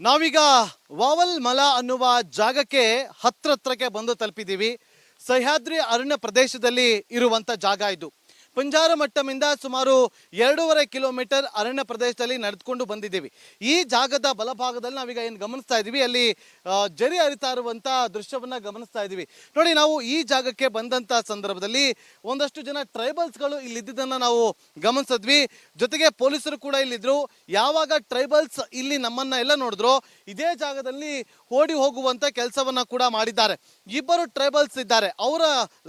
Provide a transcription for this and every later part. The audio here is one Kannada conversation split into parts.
ನಾವೀಗ ವಾವಲ್ ಮಲ ಅನ್ನುವ ಜಾಗಕ್ಕೆ ಹತ್ರತ್ರಕ್ಕೆ ಬಂದು ತಲುಪಿದ್ದೀವಿ. ಸಹ್ಯಾದ್ರಿ ಅರಣ್ಯ ಪ್ರದೇಶದಲ್ಲಿ ಇರುವಂತ ಜಾಗ ಇದು. ಪಂಜಾರಮಟ್ಟಮಿಂದ ಸುಮಾರು ಎರಡೂವರೆ ಕಿಲೋಮೀಟರ್ ಅರಣ್ಯ ಪ್ರದೇಶದಲ್ಲಿ ನಡೆದುಕೊಂಡು ಬಂದಿದ್ದೀವಿ. ಈ ಜಾಗದ ಬಲಭಾಗದಲ್ಲಿ ನಾವೀಗ ಏನು ಗಮನಿಸ್ತಾ ಇದ್ದೀವಿ ಅಲ್ಲಿ ಜರಿ ಹರಿತಾ ಇರುವಂಥ ದೃಶ್ಯವನ್ನ ಗಮನಿಸ್ತಾ ಇದ್ದೀವಿ ನೋಡಿ, ನಾವು ಈ ಜಾಗಕ್ಕೆ ಬಂದಂಥ ಸಂದರ್ಭದಲ್ಲಿ ಒಂದಷ್ಟು ಜನ ಟ್ರೈಬಲ್ಸ್ಗಳು ಇದ್ದಿದ್ದನ್ನ ನಾವು ಗಮನಿಸಿದ್ವಿ. ಜೊತೆಗೆ ಪೊಲೀಸರು ಕೂಡ ಇಲ್ಲಿದ್ರು. ಯಾವಾಗ ಟ್ರೈಬಲ್ಸ್ ಇಲ್ಲಿ ನಮ್ಮನ್ನ ಎಲ್ಲ ನೋಡಿದ್ರು, ಇದೇ ಜಾಗದಲ್ಲಿ ಓಡಿ ಹೋಗುವಂತ ಕೆಲಸವನ್ನ ಕೂಡ ಮಾಡಿದ್ದಾರೆ. ಇಬ್ಬರು ಟ್ರೈಬಲ್ಸ್ ಇದ್ದಾರೆ. ಅವರ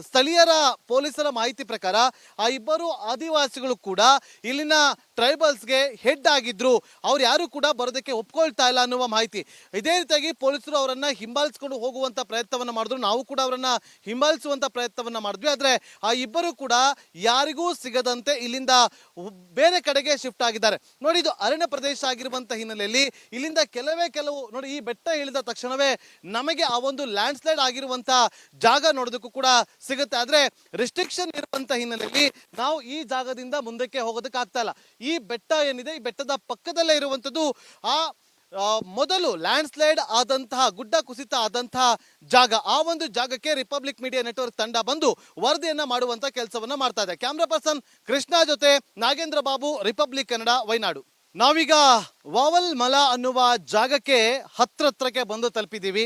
ಸ್ಥಳೀಯರ ಪೊಲೀಸರ ಮಾಹಿತಿ ಪ್ರಕಾರ ಆ ಇಬ್ಬರು ಆದಿವಾಸಿಗಳು ಕೂಡ ಇಲ್ಲಿನ ಟ್ರೈಬಲ್ಸ್ಗೆ ಹೆಡ್ ಆಗಿದ್ರು. ಅವ್ರು ಯಾರು ಕೂಡ ಬರೋದಕ್ಕೆ ಒಪ್ಕೊಳ್ತಾ ಇಲ್ಲ ಅನ್ನುವ ಮಾಹಿತಿ. ಇದೇ ರೀತಿಯಾಗಿ ಪೊಲೀಸರು ಅವರನ್ನ ಹಿಂಬಾಲಿಸ್ಕೊಂಡು ಹೋಗುವಂತ ಪ್ರಯತ್ನವನ್ನ ಮಾಡಿದ್ರು. ನಾವು ಕೂಡ ಅವರನ್ನ ಹಿಂಬಾಲಿಸುವಂತ ಪ್ರಯತ್ನವನ್ನ ಮಾಡಿದ್ವಿ. ಆದ್ರೆ ಆ ಇಬ್ಬರು ಕೂಡ ಯಾರಿಗೂ ಸಿಗದಂತೆ ಇಲ್ಲಿಂದ ಬೇರೆ ಕಡೆಗೆ ಶಿಫ್ಟ್ ಆಗಿದ್ದಾರೆ. ನೋಡಿ, ಇದು ಅರಣ್ಯ ಪ್ರದೇಶ ಆಗಿರುವಂತ ಹಿನ್ನೆಲೆಯಲ್ಲಿ ಇಲ್ಲಿಂದ ಕೆಲವೇ ಕೆಲವು, ನೋಡಿ, ಈ ಬೆಟ್ಟ ಇಳಿದ ತಕ್ಷಣವೇ ನಮಗೆ ಆ ಒಂದು ಲ್ಯಾಂಡ್ ಸ್ಲೈಡ್ ಆಗಿರುವಂತ ಜಾಗ ನೋಡೋದಕ್ಕೂ ಕೂಡ ಸಿಗುತ್ತೆ. ಆದ್ರೆ ರೆಸ್ಟ್ರಿಕ್ಷನ್ ಇರುವಂತ ಹಿನ್ನೆಲೆಯಲ್ಲಿ ನಾವು ಈ ಜಾಗದಿಂದ ಮುಂದಕ್ಕೆ ಹೋಗೋದಕ್ಕೆ ಆಗ್ತಾ ಇಲ್ಲ. ಈ ಬೆಟ್ಟ ಏನಿದೆ, ಈ ಬೆಟ್ಟದ ಪಕ್ಕದಲ್ಲೇ ಇರುವಂತದ್ದು ಆ ಮೊದಲು ಲ್ಯಾಂಡ್ ಸ್ಲೈಡ್ ಆದಂತಹ, ಗುಡ್ಡ ಕುಸಿತ ಆದಂತಹ ಜಾಗ. ಆ ಒಂದು ಜಾಗಕ್ಕೆ ರಿಪಬ್ಲಿಕ್ ಮೀಡಿಯಾ ನೆಟ್ವರ್ಕ್ ತಂಡ ಬಂದು ವರದಿಯನ್ನ ಮಾಡುವಂತ ಕೆಲಸವನ್ನ ಮಾಡ್ತಾ ಇದೆ. ಕ್ಯಾಮ್ರಾ ಪರ್ಸನ್ ಕೃಷ್ಣ ಜೊತೆ ನಾಗೇಂದ್ರ ಬಾಬು ರಿಪಬ್ಲಿಕ್ ಕನ್ನಡ ವೈನಾಡು ನಾವೀಗ ವಾವಲ್ ಮಲ ಅನ್ನುವ ಜಾಗಕ್ಕೆ ಹತ್ರತ್ರಕ್ಕೆ ಬಂದು ತಲುಪಿದ್ದೀವಿ.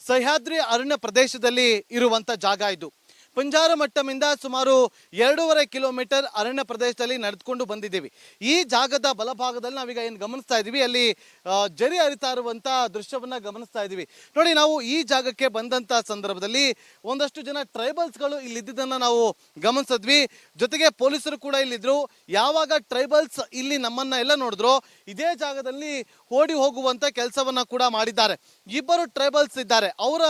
ಸಹ್ಯಾದ್ರಿ ಅರಣ್ಯ ಪ್ರದೇಶದಲ್ಲಿ ಇರುವಂತ ಜಾಗ ಇದು. ಪಂಜಾರಮಟ್ಟಮಿಂದ ಸುಮಾರು ಎರಡೂವರೆ ಕಿಲೋಮೀಟರ್ ಅರಣ್ಯ ಪ್ರದೇಶದಲ್ಲಿ ನಡೆದುಕೊಂಡು ಬಂದಿದ್ದೀವಿ. ಈ ಜಾಗದ ಬಲಭಾಗದಲ್ಲಿ ನಾವೀಗ ಏನು ಗಮನಿಸ್ತಾ ಇದ್ದೀವಿ, ಅಲ್ಲಿ ಜರಿ ಹರಿತಾ ಇರುವಂತ ದೃಶ್ಯವನ್ನ ಗಮನಿಸ್ತಾ ಇದ್ದೀವಿ. ನೋಡಿ, ನಾವು ಈ ಜಾಗಕ್ಕೆ ಬಂದಂತ ಸಂದರ್ಭದಲ್ಲಿ ಒಂದಷ್ಟು ಜನ ಟ್ರೈಬಲ್ಸ್ಗಳು ಇದ್ದಿದ್ದನ್ನ ನಾವು ಗಮನಿಸಿದ್ವಿ. ಜೊತೆಗೆ ಪೊಲೀಸರು ಕೂಡ ಇಲ್ಲಿದ್ರು. ಯಾವಾಗ ಟ್ರೈಬಲ್ಸ್ ಇಲ್ಲಿ ನಮ್ಮನ್ನ ಎಲ್ಲ ನೋಡಿದ್ರು, ಇದೇ ಜಾಗದಲ್ಲಿ ಓಡಿ ಹೋಗುವಂತ ಕೆಲಸವನ್ನ ಕೂಡ ಮಾಡಿದ್ದಾರೆ. ಇಬ್ಬರು ಟ್ರೈಬಲ್ಸ್ ಇದ್ದಾರೆ. ಅವರ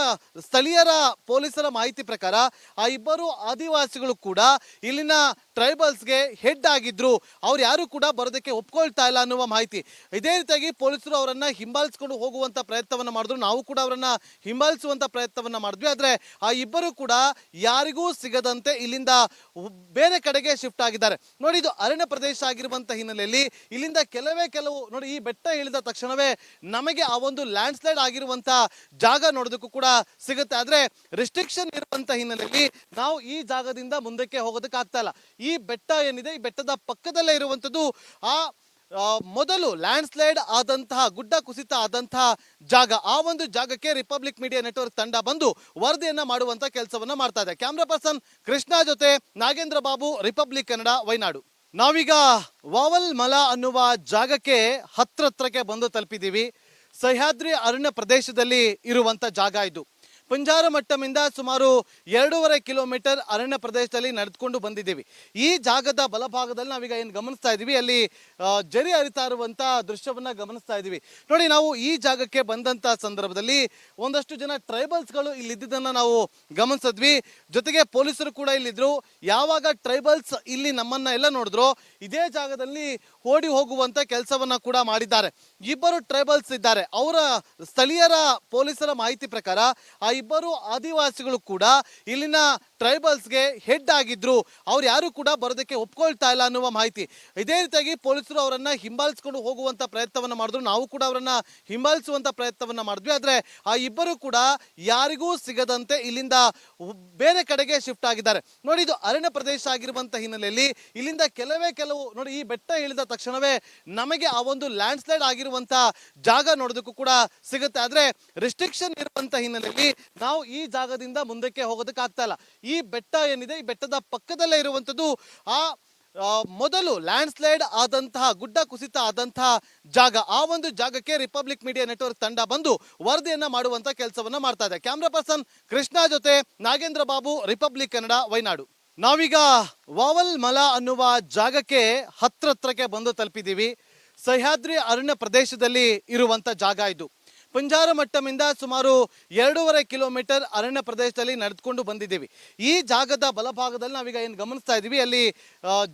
ಸ್ಥಳೀಯರ ಪೊಲೀಸರ ಮಾಹಿತಿ ಪ್ರಕಾರ ಆ ಇಬ್ಬರು ಆದಿವಾಸಿಗಳು ಕೂಡ ಇಲ್ಲಿನ ಟ್ರೈಬಲ್ಸ್ಗೆ ಹೆಡ್ ಆಗಿದ್ರು. ಅವ್ರು ಯಾರು ಕೂಡ ಬರೋದಕ್ಕೆ ಒಪ್ಕೊಳ್ತಾ ಇಲ್ಲ ಅನ್ನುವ ಮಾಹಿತಿ. ಇದೇ ರೀತಿಯಾಗಿ ಪೊಲೀಸರು ಅವರನ್ನ ಹಿಂಬಾಲಿಸ್ಕೊಂಡು ಹೋಗುವಂತ ಪ್ರಯತ್ನವನ್ನ ಮಾಡಿದ್ರು. ನಾವು ಕೂಡ ಅವರನ್ನ ಹಿಂಬಾಲಿಸುವಂತ ಪ್ರಯತ್ನವನ್ನ ಮಾಡಿದ್ವಿ. ಆದ್ರೆ ಆ ಇಬ್ಬರು ಕೂಡ ಯಾರಿಗೂ ಸಿಗದಂತೆ ಇಲ್ಲಿಂದ ಬೇರೆ ಕಡೆಗೆ ಶಿಫ್ಟ್ ಆಗಿದ್ದಾರೆ. ನೋಡಿ ಇದು ಅರಣ್ಯ ಪ್ರದೇಶ ಆಗಿರುವಂತ ಹಿನ್ನೆಲೆಯಲ್ಲಿ ಇಲ್ಲಿಂದ ಕೆಲವೇ ಕೆಲವು ನೋಡಿ ಈ ಬೆಟ್ಟ ಇಳಿದ ತಕ್ಷಣವೇ ನಮಗೆ ಆ ಒಂದು ಲ್ಯಾಂಡ್ ಸ್ಲೈಡ್ ಆಗಿರುವಂತ ಜಾಗ ನೋಡೋದಕ್ಕೂ ಕೂಡ ಸಿಗುತ್ತೆ. ಆದ್ರೆ ರೆಸ್ಟ್ರಿಕ್ಷನ್ ಇರುವಂತ ಹಿನ್ನೆಲೆಯಲ್ಲಿ ನಾವು ಈ ಜಾಗದಿಂದ ಮುಂದಕ್ಕೆ ಹೋಗೋದಕ್ಕೆ ಆಗ್ತಾ ಇಲ್ಲ. ಈ ಬೆಟ್ಟ ಏನಿದೆ ಈ ಬೆಟ್ಟದ ಪಕ್ಕದಲ್ಲೇ ಇರುವಂತದ್ದು ಆ ಆ, ಮೊದಲು ಲ್ಯಾಂಡ್ ಸ್ಲೈಡ್ ಆದಂತಹ, ಗುಡ್ಡ ಕುಸಿತ ಆದಂತಹ ಜಾಗ, ಆ ಒಂದು ಜಾಗಕ್ಕೆ ರಿಪಬ್ಲಿಕ್ ಮೀಡಿಯಾ ನೆಟ್ವರ್ಕ್ ತಂಡ ಬಂದು ವರದಿಯನ್ನ ಮಾಡುವಂತ ಕೆಲಸವನ್ನ ಮಾಡ್ತಾ ಇದೆ. ಕ್ಯಾಮ್ರಾ ಪರ್ಸನ್ ಕೃಷ್ಣ ಜೊತೆ ನಾಗೇಂದ್ರ ಬಾಬು ರಿಪಬ್ಲಿಕ್ ಕನ್ನಡ ವೈನಾಡು. ನಾವೀಗ ವಾವಲ್ ಮಲ ಅನ್ನುವ ಜಾಗಕ್ಕೆ ಹತ್ರ ಹತ್ರಕ್ಕೆ ಬಂದು ತಲುಪಿದೀವಿ ಸಹ್ಯಾದ್ರಿ ಅರಣ್ಯ ಪ್ರದೇಶದಲ್ಲಿ ಇರುವಂತ ಜಾಗ ಇದು. ಪಂಜಾರಮಟ್ಟಮಿಂದ ಸುಮಾರು ಎರಡೂವರೆ ಕಿಲೋಮೀಟರ್ ಅರಣ್ಯ ಪ್ರದೇಶದಲ್ಲಿ ನಡೆದುಕೊಂಡು ಬಂದಿದ್ದೀವಿ. ಈ ಜಾಗದ ಬಲಭಾಗದಲ್ಲಿ ನಾವೀಗ ಏನು ಗಮನಿಸ್ತಾ ಇದ್ದೀವಿ ಅಲ್ಲಿ ಜರಿ ಹರಿತಾ ಇರುವಂಥ ದೃಶ್ಯವನ್ನ ಗಮನಿಸ್ತಾ ಇದ್ದೀವಿ ನೋಡಿ, ನಾವು ಈ ಜಾಗಕ್ಕೆ ಬಂದಂಥ ಸಂದರ್ಭದಲ್ಲಿ ಒಂದಷ್ಟು ಜನ ಟ್ರೈಬಲ್ಸ್ಗಳು ಇದ್ದಿದ್ದನ್ನ ನಾವು ಗಮನಿಸಿದ್ವಿ. ಜೊತೆಗೆ ಪೊಲೀಸರು ಕೂಡ ಇಲ್ಲಿದ್ದರು ಯಾವಾಗ ಟ್ರೈಬಲ್ಸ್ ಇಲ್ಲಿ ನಮ್ಮನ್ನ ಎಲ್ಲ ನೋಡಿದ್ರು, ಇದೇ ಜಾಗದಲ್ಲಿ ಓಡಿ ಹೋಗುವಂತ ಕೆಲಸವನ್ನ ಕೂಡ ಮಾಡಿದ್ದಾರೆ. ಇಬ್ಬರು ಟ್ರೈಬಲ್ಸ್ ಇದ್ದಾರೆ. ಅವರ ಸ್ಥಳೀಯರ ಪೊಲೀಸರ ಮಾಹಿತಿ ಪ್ರಕಾರ ಆ ಇಬ್ಬರು ಆದಿವಾಸಿಗಳು ಕೂಡ ಇಲ್ಲಿನ ಟ್ರೈಬಲ್ಸ್ಗೆ ಹೆಡ್ ಆಗಿದ್ರು. ಅವ್ರು ಯಾರು ಕೂಡ ಬರೋದಕ್ಕೆ ಒಪ್ಕೊಳ್ತಾ ಇಲ್ಲ ಅನ್ನುವ ಮಾಹಿತಿ. ಇದೇ ರೀತಿಯಾಗಿ ಪೊಲೀಸರು ಅವರನ್ನ ಹಿಂಬಾಲಿಸ್ಕೊಂಡು ಹೋಗುವಂತ ಪ್ರಯತ್ನವನ್ನ ಮಾಡಿದ್ರು. ನಾವು ಕೂಡ ಅವರನ್ನ ಹಿಂಬಾಲಿಸುವಂತ ಪ್ರಯತ್ನವನ್ನ ಮಾಡಿದ್ವಿ. ಆದ್ರೆ ಆ ಇಬ್ಬರು ಕೂಡ ಯಾರಿಗೂ ಸಿಗದಂತೆ ಇಲ್ಲಿಂದ ಬೇರೆ ಕಡೆಗೆ ಶಿಫ್ಟ್ ಆಗಿದ್ದಾರೆ. ನೋಡಿ, ಇದು ಅರಣ್ಯ ಪ್ರದೇಶ ಆಗಿರುವಂತ ಹಿನ್ನೆಲೆಯಲ್ಲಿ ಇಲ್ಲಿಂದ ಕೆಲವೇ ಕೆಲವು, ನೋಡಿ, ಈ ಬೆಟ್ಟ ಇಳಿದ ತಕ್ಷಣವೇ ನಮಗೆ ಆ ಒಂದು ಲ್ಯಾಂಡ್ ಸ್ಲೈಡ್ ಆಗಿರುವಂತ ಜಾಗ ನೋಡೋದಕ್ಕೂ ಕೂಡ ಸಿಗುತ್ತೆ. ಆದ್ರೆ ರೆಸ್ಟ್ರಿಕ್ಷನ್ ಇರುವಂತ ಹಿನ್ನೆಲೆಯಲ್ಲಿ ನಾವು ಈ ಜಾಗದಿಂದ ಮುಂದಕ್ಕೆ ಹೋಗೋದಕ್ಕೆ ಆಗ್ತಾ ಇಲ್ಲ. ಬೆಟ್ಟ ಏನಿದೆ, ಈ ಬೆಟ್ಟದ ಪಕ್ಕದಲ್ಲೇ ಇರುವಂತದ್ದು ಆ ಮೊದಲು ಲ್ಯಾಂಡ್ ಸ್ಲೈಡ್ ಆದಂತಹ, ಗುಡ್ಡ ಕುಸಿತ ಆದಂತಹ ಜಾಗ. ಆ ಒಂದು ಜಾಗಕ್ಕೆ ರಿಪಬ್ಲಿಕ್ ಮೀಡಿಯಾ ನೆಟ್ವರ್ಕ್ ತಂಡ ಬಂದು ವರದಿಯನ್ನ ಮಾಡುವಂತ ಕೆಲಸವನ್ನ ಮಾಡ್ತಾ ಇದೆ. ಕ್ಯಾಮ್ರಾ ಪರ್ಸನ್ ಕೃಷ್ಣ ಜೊತೆ ನಾಗೇಂದ್ರ ಬಾಬು ರಿಪಬ್ಲಿಕ್ ಕನ್ನಡ ವೈನಾಡು. ನಾವೀಗ ವಾವಲ್ ಮಲ ಅನ್ನುವ ಜಾಗಕ್ಕೆ ಹತ್ರತ್ರಕ್ಕೆ ಬಂದು ತಲುಪಿದೀವಿ ಸಹ್ಯಾದ್ರಿ ಅರಣ್ಯ ಪ್ರದೇಶದಲ್ಲಿ ಇರುವಂತ ಜಾಗ ಇದು. ಪಂಜಾರಮಟ್ಟಮಿಂದ ಸುಮಾರು ಎರಡೂವರೆ ಕಿಲೋಮೀಟರ್ ಅರಣ್ಯ ಪ್ರದೇಶದಲ್ಲಿ ನಡೆದುಕೊಂಡು ಬಂದಿದ್ದೀವಿ. ಈ ಜಾಗದ ಬಲಭಾಗದಲ್ಲಿ ನಾವೀಗ ಏನು ಗಮನಿಸ್ತಾ ಇದ್ದೀವಿ, ಅಲ್ಲಿ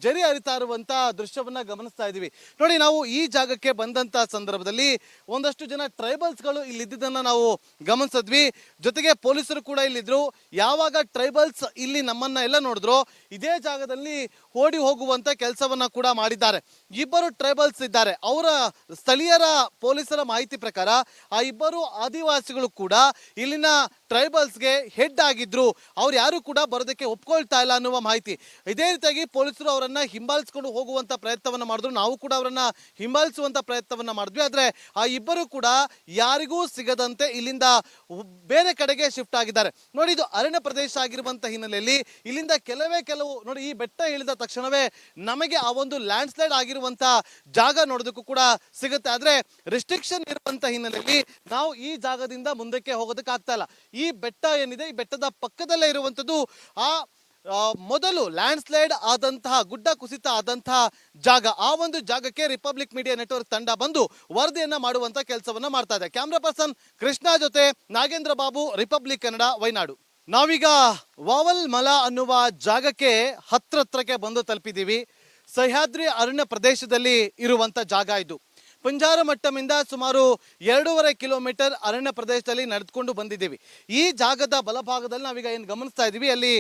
ಜರಿ ಹರಿತಾ ಇರುವಂಥ ದೃಶ್ಯವನ್ನ ಗಮನಿಸ್ತಾ ಇದ್ದೀವಿ. ನೋಡಿ, ನಾವು ಈ ಜಾಗಕ್ಕೆ ಬಂದಂತ ಸಂದರ್ಭದಲ್ಲಿ ಒಂದಷ್ಟು ಜನ ಟ್ರೈಬಲ್ಸ್ಗಳು ಇಲ್ಲಿ ಇದ್ದಿದ್ದನ್ನ ನಾವು ಗಮನಿಸಿದ್ವಿ. ಜೊತೆಗೆ ಪೊಲೀಸರು ಕೂಡ ಇಲ್ಲಿದ್ದರು ಯಾವಾಗ ಟ್ರೈಬಲ್ಸ್ ಇಲ್ಲಿ ನಮ್ಮನ್ನ ಎಲ್ಲ ನೋಡಿದ್ರು, ಇದೇ ಜಾಗದಲ್ಲಿ ಓಡಿ ಹೋಗುವಂತ ಕೆಲಸವನ್ನ ಕೂಡ ಮಾಡಿದ್ದಾರೆ. ಇಬ್ಬರು ಟ್ರೈಬಲ್ಸ್ ಇದ್ದಾರೆ. ಅವರ ಸ್ಥಳೀಯರ ಪೊಲೀಸರ ಮಾಹಿತಿ ಪ್ರಕಾರ ಆ ಇಬ್ಬರು ಆದಿವಾಸಿಗಳು ಕೂಡ ಇಲ್ಲಿನ ಟ್ರೈಬಲ್ಸ್ಗೆ ಹೆಡ್ ಆಗಿದ್ರು. ಅವ್ರು ಯಾರು ಕೂಡ ಬರೋದಕ್ಕೆ ಒಪ್ಕೊಳ್ತಾ ಇಲ್ಲ ಅನ್ನುವ ಮಾಹಿತಿ. ಇದೇ ರೀತಿಯಾಗಿ ಪೊಲೀಸರು ಅವರನ್ನ ಹಿಂಬಾಲಿಸ್ಕೊಂಡು ಹೋಗುವಂತ ಪ್ರಯತ್ನವನ್ನ ಮಾಡಿದ್ರು. ನಾವು ಕೂಡ ಅವರನ್ನ ಹಿಂಬಾಲಿಸುವಂತ ಪ್ರಯತ್ನವನ್ನ ಮಾಡಿದ್ವಿ. ಆದ್ರೆ ಆ ಇಬ್ಬರು ಕೂಡ ಯಾರಿಗೂ ಸಿಗದಂತೆ ಇಲ್ಲಿಂದ ಬೇರೆ ಕಡೆಗೆ ಶಿಫ್ಟ್ ಆಗಿದ್ದಾರೆ. ನೋಡಿ, ಇದು ಅರಣ್ಯ ಪ್ರದೇಶ ಆಗಿರುವಂತ ಹಿನ್ನೆಲೆಯಲ್ಲಿ ಇಲ್ಲಿಂದ ಕೆಲವೇ ಕೆಲವು, ನೋಡಿ, ಈ ಬೆಟ್ಟ ಇಳಿದ ತಕ್ಷಣವೇ ನಮಗೆ ಆ ಒಂದು ಲ್ಯಾಂಡ್ ಸ್ಲೈಡ್ ಆಗಿರುವಂತ ಜಾಗ ನೋಡೋದಕ್ಕೂ ಕೂಡ ಸಿಗುತ್ತೆ. ಆದ್ರೆ ರೆಸ್ಟ್ರಿಕ್ಷನ್ ಇರುವಂತ ಹಿನ್ನೆಲೆಯಲ್ಲಿ ನಾವು ಈ ಜಾಗದಿಂದ ಮುಂದಕ್ಕೆ ಹೋಗೋದಕ್ಕೆ ಆಗ್ತಾ ಇಲ್ಲ. ಬೆಟ್ಟ ಏನಿದೆ, ಈ ಬೆಟ್ಟದ ಪಕ್ಕದಲ್ಲೇ ಇರುವಂತದ್ದು ಆ ಮೊದಲು ಲ್ಯಾಂಡ್ ಸ್ಲೈಡ್ ಆದಂತಹ, ಗುಡ್ಡ ಕುಸಿತ ಆದಂತಹ ಜಾಗ. ಆ ಒಂದು ಜಾಗಕ್ಕೆ ರಿಪಬ್ಲಿಕ್ ಮೀಡಿಯಾ ನೆಟ್ವರ್ಕ್ ತಂಡ ಬಂದು ವರದಿಯನ್ನ ಮಾಡುವಂತ ಕೆಲಸವನ್ನ ಮಾಡ್ತಾ ಇದೆ. ಕ್ಯಾಮ್ರಾ ಪರ್ಸನ್ ಕೃಷ್ಣ ಜೊತೆ ನಾಗೇಂದ್ರ ಬಾಬು ರಿಪಬ್ಲಿಕ್ ಕನ್ನಡ ವೈನಾಡು ನಾವೀಗ ವಾವಲ್ ಮಲ ಅನ್ನುವ ಜಾಗಕ್ಕೆ ಹತ್ರತ್ರಕ್ಕೆ ಬಂದು ತಲುಪಿದ್ದೀವಿ. ಸಹ್ಯಾದ್ರಿ ಅರಣ್ಯ ಪ್ರದೇಶದಲ್ಲಿ ಇರುವಂತ ಜಾಗ ಇದು. ಪಂಜಾರಮಟ್ಟಮಿಂದ ಸುಮಾರು ಎರಡೂವರೆ ಕಿಲೋಮೀಟರ್ ಅರಣ್ಯ ಪ್ರದೇಶದಲ್ಲಿ ನಡೆದುಕೊಂಡು ಬಂದಿದ್ದೀವಿ. ಈ ಜಾಗದ ಬಲಭಾಗದಲ್ಲಿ ನಾವೀಗ ಏನು ಗಮನಿಸ್ತಾ ಇದ್ದೀವಿ, ಅಲ್ಲಿ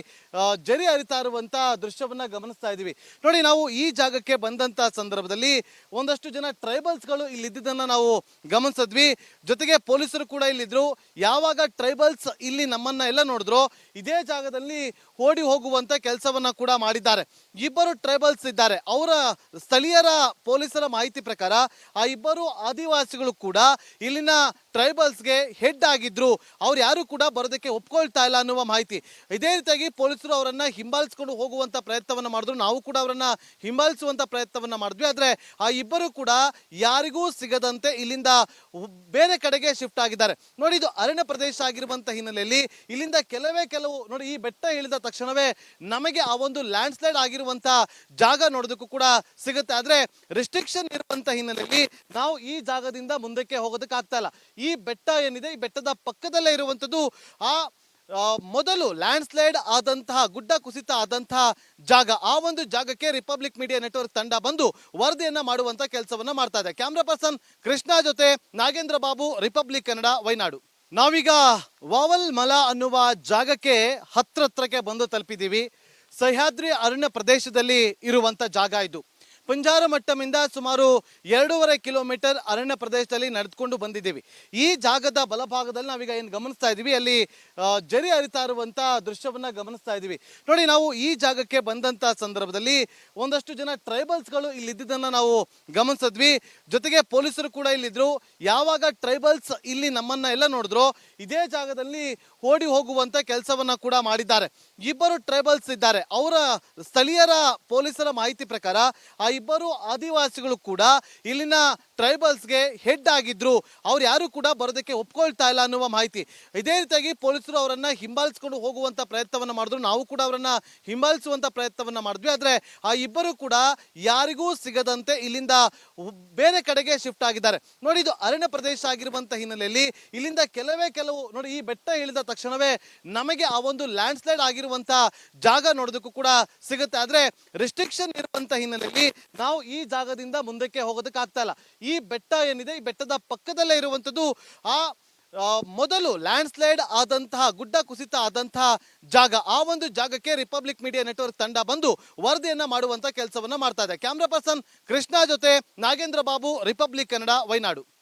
ಜರಿ ಹರಿತಾ ಇರುವಂಥ ದೃಶ್ಯವನ್ನ ಗಮನಿಸ್ತಾ ಇದ್ದೀವಿ. ನೋಡಿ, ನಾವು ಈ ಜಾಗಕ್ಕೆ ಬಂದಂತ ಸಂದರ್ಭದಲ್ಲಿ ಒಂದಷ್ಟು ಜನ ಟ್ರೈಬಲ್ಸ್ಗಳು ಇಲ್ಲಿ ಇದ್ದಿದ್ದನ್ನ ನಾವು ಗಮನಿಸಿದ್ವಿ. ಜೊತೆಗೆ ಪೊಲೀಸರು ಕೂಡ ಇಲ್ಲಿದ್ರು. ಯಾವಾಗ ಟ್ರೈಬಲ್ಸ್ ಇಲ್ಲಿ ನಮ್ಮನ್ನ ಎಲ್ಲ ನೋಡಿದ್ರು, ಇದೇ ಜಾಗದಲ್ಲಿ ಓಡಿ ಹೋಗುವಂತ ಕೆಲಸವನ್ನ ಕೂಡ ಮಾಡಿದ್ದಾರೆ. ಇಬ್ಬರು ಟ್ರೈಬಲ್ಸ್ ಇದ್ದಾರೆ. ಅವರ ಸ್ಥಳೀಯರ ಪೊಲೀಸರ ಮಾಹಿತಿ ಪ್ರಕಾರ ಆ ಇಬ್ಬರು ಆದಿವಾಸಿಗಳು ಕೂಡ ಇಲ್ಲಿನ ಟ್ರೈಬಲ್ಸ್ಗೆ ಹೆಡ್ ಆಗಿದ್ರು. ಅವ್ರು ಯಾರು ಕೂಡ ಬರೋದಕ್ಕೆ ಒಪ್ಕೊಳ್ತಾ ಇಲ್ಲ ಅನ್ನುವ ಮಾಹಿತಿ. ಇದೇ ರೀತಿಯಾಗಿ ಪೊಲೀಸರು ಅವರನ್ನ ಹಿಂಬಾಲಿಸ್ಕೊಂಡು ಹೋಗುವಂತ ಪ್ರಯತ್ನವನ್ನ ಮಾಡಿದ್ರು. ನಾವು ಕೂಡ ಅವರನ್ನ ಹಿಂಬಾಲಿಸುವಂತ ಪ್ರಯತ್ನವನ್ನ ಮಾಡಿದ್ವಿ. ಆದ್ರೆ ಆ ಇಬ್ಬರು ಕೂಡ ಯಾರಿಗೂ ಸಿಗದಂತೆ ಇಲ್ಲಿಂದ ಬೇರೆ ಕಡೆಗೆ ಶಿಫ್ಟ್ ಆಗಿದ್ದಾರೆ. ನೋಡಿ, ಇದು ಅರಣ್ಯ ಪ್ರದೇಶ ಆಗಿರುವಂತ ಹಿನ್ನೆಲೆಯಲ್ಲಿ ಇಲ್ಲಿಂದ ಕೆಲವೇ ಕೆಲವು, ನೋಡಿ, ಈ ಬೆಟ್ಟ ಇಳಿದ ತಕ್ಷಣವೇ ನಮಗೆ ಆ ಒಂದು ಲ್ಯಾಂಡ್ ಸ್ಲೈಡ್ ಆಗಿರುವಂತ ಜಾಗ ನೋಡೋದಕ್ಕೂ ಕೂಡ ಸಿಗುತ್ತೆ. ಆದ್ರೆ ರೆಸ್ಟ್ರಿಕ್ಷನ್ ಇರುವಂತ ಹಿನ್ನೆಲೆಯಲ್ಲಿ ನಾವು ಈ ಜಾಗದಿಂದ ಮುಂದಕ್ಕೆ ಹೋಗೋದಕ್ಕೆ ಆಗ್ತಾ ಇಲ್ಲ. ಈ ಬೆಟ್ಟ ಏನಿದೆ, ಈ ಬೆಟ್ಟದ ಪಕ್ಕದಲ್ಲೇ ಇರುವಂಥದ್ದು ಆ ಮೊದಲು ಲ್ಯಾಂಡ್ ಸ್ಲೈಡ್ ಆದಂತಹ, ಗುಡ್ಡ ಕುಸಿತ ಆದಂತಹ ಜಾಗ. ಆ ಒಂದು ಜಾಗಕ್ಕೆ ರಿಪಬ್ಲಿಕ್ ಮೀಡಿಯಾ ನೆಟ್ವರ್ಕ್ ತಂಡ ಬಂದು ವರದಿಯನ್ನ ಮಾಡುವಂತ ಕೆಲಸವನ್ನ ಮಾಡ್ತಾ ಇದೆ. ಕ್ಯಾಮ್ರಾ ಪರ್ಸನ್ ಕೃಷ್ಣ ಜೊತೆ ನಾಗೇಂದ್ರ ಬಾಬು ರಿಪಬ್ಲಿಕ್ ಕನ್ನಡ ವೈನಾಡು ನಾವೀಗ ವಾವಲ್ ಮಲ ಅನ್ನುವ ಜಾಗಕ್ಕೆ ಹತ್ರತ್ರಕ್ಕೆ ಬಂದು ತಲುಪಿದೀವಿ ಸಹ್ಯಾದ್ರಿ ಅರಣ್ಯ ಪ್ರದೇಶದಲ್ಲಿ ಇರುವಂತ ಜಾಗ ಇದು. ಪಂಜಾರಮಟ್ಟಮಿಂದ ಸುಮಾರು ಎರಡೂವರೆ ಕಿಲೋಮೀಟರ್ ಅರಣ್ಯ ಪ್ರದೇಶದಲ್ಲಿ ನಡೆದುಕೊಂಡು ಬಂದಿದ್ದೀವಿ. ಈ ಜಾಗದ ಬಲಭಾಗದಲ್ಲಿ ನಾವೀಗ ಏನು ಗಮನಿಸ್ತಾ ಇದ್ದೀವಿ ಅಲ್ಲಿ ಜರಿ ಹರಿತಾ ಇರುವಂಥ ದೃಶ್ಯವನ್ನ ಗಮನಿಸ್ತಾ ಇದ್ದೀವಿ ನೋಡಿ, ನಾವು ಈ ಜಾಗಕ್ಕೆ ಬಂದಂಥ ಸಂದರ್ಭದಲ್ಲಿ ಒಂದಷ್ಟು ಜನ ಟ್ರೈಬಲ್ಸ್ಗಳು ಇದ್ದಿದ್ದನ್ನ ನಾವು ಗಮನಿಸಿದ್ವಿ. ಜೊತೆಗೆ ಪೊಲೀಸರು ಕೂಡ ಇಲ್ಲಿದ್ರು. ಯಾವಾಗ ಟ್ರೈಬಲ್ಸ್ ಇಲ್ಲಿ ನಮ್ಮನ್ನ ಎಲ್ಲ ನೋಡಿದ್ರು, ಇದೇ ಜಾಗದಲ್ಲಿ ಓಡಿ ಹೋಗುವಂತ ಕೆಲಸವನ್ನ ಕೂಡ ಮಾಡಿದ್ದಾರೆ. ಇಬ್ಬರು ಟ್ರೈಬಲ್ಸ್ ಇದ್ದಾರೆ. ಅವರ ಸ್ಥಳೀಯರ ಪೊಲೀಸರ ಮಾಹಿತಿ ಪ್ರಕಾರ ಆ ಇಬ್ಬರು ಆದಿವಾಸಿಗಳು ಕೂಡ ಇಲ್ಲಿನ ಟ್ರೈಬಲ್ಸ್ಗೆ ಹೆಡ್ ಆಗಿದ್ರು. ಅವ್ರು ಯಾರು ಕೂಡ ಬರೋದಕ್ಕೆ ಒಪ್ಕೊಳ್ತಾ ಇಲ್ಲ ಅನ್ನುವ ಮಾಹಿತಿ. ಇದೇ ರೀತಿಯಾಗಿ ಪೊಲೀಸರು ಅವರನ್ನ ಹಿಂಬಾಲಿಸ್ಕೊಂಡು ಹೋಗುವಂತ ಪ್ರಯತ್ನವನ್ನ ಮಾಡಿದ್ರು. ನಾವು ಕೂಡ ಅವರನ್ನ ಹಿಂಬಾಲಿಸುವಂತ ಪ್ರಯತ್ನವನ್ನ ಮಾಡಿದ್ವಿ. ಆದ್ರೆ ಆ ಇಬ್ಬರು ಕೂಡ ಯಾರಿಗೂ ಸಿಗದಂತೆ ಇಲ್ಲಿಂದ ಬೇರೆ ಕಡೆಗೆ ಶಿಫ್ಟ್ ಆಗಿದ್ದಾರೆ. ನೋಡಿ ಇದು ಅರಣ್ಯ ಪ್ರದೇಶ ಆಗಿರುವಂತ ಹಿನ್ನೆಲೆಯಲ್ಲಿ ಇಲ್ಲಿಂದ ಕೆಲವೇ ಕೆಲವು ನೋಡಿ ಈ ಬೆಟ್ಟ ಇಳಿದ ತಕ್ಷಣವೇ ನಮಗೆ ಆ ಒಂದು ಲ್ಯಾಂಡ್ ಸ್ಲೈಡ್ ಆಗಿರುವಂತ ಜಾಗ ನೋಡೋದಕ್ಕೂ ಕೂಡ ಸಿಗುತ್ತೆ. ಆದ್ರೆ ರೆಸ್ಟ್ರಿಕ್ಷನ್ ಇರುವಂತ ಹಿನ್ನೆಲೆಯಲ್ಲಿ ನಾವು ಈ ಜಾಗದಿಂದ ಮುಂದಕ್ಕೆ ಹೋಗೋದಕ್ಕೆ ಆಗ್ತಾ ಇಲ್ಲ. ಈ ಬೆಟ್ಟ ಏನಿದೆ? ಈ ಬೆಟ್ಟದ ಪಕ್ಕದಲ್ಲೇ ಇರುವಂತದ್ದು ಆ ಆ, ಮೊದಲು ಲ್ಯಾಂಡ್ ಸ್ಲೈಡ್ ಆದಂತಹ, ಗುಡ್ಡ ಕುಸಿತ ಆದಂತಹ ಜಾಗ, ಆ ಒಂದು ಜಾಗಕ್ಕೆ ರಿಪಬ್ಲಿಕ್ ಮೀಡಿಯಾ ನೆಟ್ವರ್ಕ್ ತಂಡ ಬಂದು ವರದಿಯನ್ನ ಮಾಡುವಂತ ಕೆಲಸವನ್ನ ಮಾಡ್ತಾ ಇದೆ. ಕ್ಯಾಮ್ರಾ ಪರ್ಸನ್ ಕೃಷ್ಣ ಜೊತೆ ನಾಗೇಂದ್ರ ಬಾಬು, ರಿಪಬ್ಲಿಕ್ ಕನ್ನಡ, ವೈನಾಡು.